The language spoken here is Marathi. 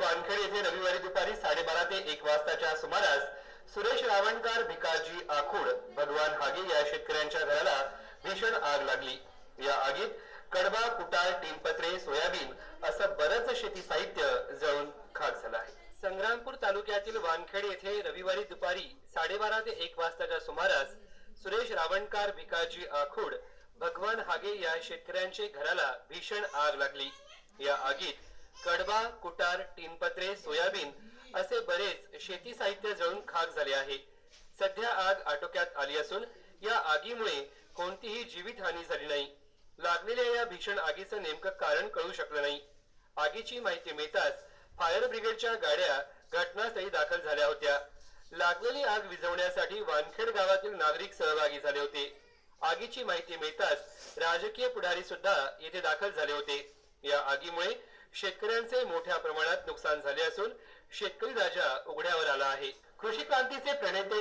वानखेड येथे रविवारी दुपारी साडेबारा ते एक वाजताच्या सुमारास सुरेश रावणकार भिकाजी आखूड भगवान हागे या शेतकऱ्यांच्या घराला भीषण आग लागली. या आगीत कडबा कुटाळ टीमपत्रे सोयाबीन असं बरंच शेती साहित्य जळून खाक झालं आहे. संग्रामपूर तालुक्यातील वानखेड येथे रविवारी दुपारी साडेबारा ते एक वाजताच्या सुमारास सुरेश रावणकार भिकाजी आखूड भगवान हागे या शेतकऱ्यांचे घराला भीषण आग लागली. या आगीत कडबा कुटार टिनपत्रे सोयाबीन असे बरेच शेती साहित्य जळून खाक झाले आहे. सध्या आग आटोक्यात आली असून या आगीमुळे कोणतीही जीवितहानी झाली नाही. लागलेल्या या भीषण आगीचं नेमकं कारण कळू शकलं नाही. आगीची माहिती मिळताच फायर ब्रिगेडच्या गाड्या घटनास्थळी दाखल झाल्या होत्या. लागलेली आग विझवण्यासाठी वानखेड गावातील नागरिक सहभागी झाले होते. आगीची माहिती मिळताच राजकीय पुढारी सुद्धा येथे दाखल झाले होते. या आगीमुळे शेतकऱ्यांचे मोठ्या प्रमाणात नुकसान झाले असून शेतकरी राजा उघड्यावर आला आहे. कृषी क्रांतीचे प्रणेते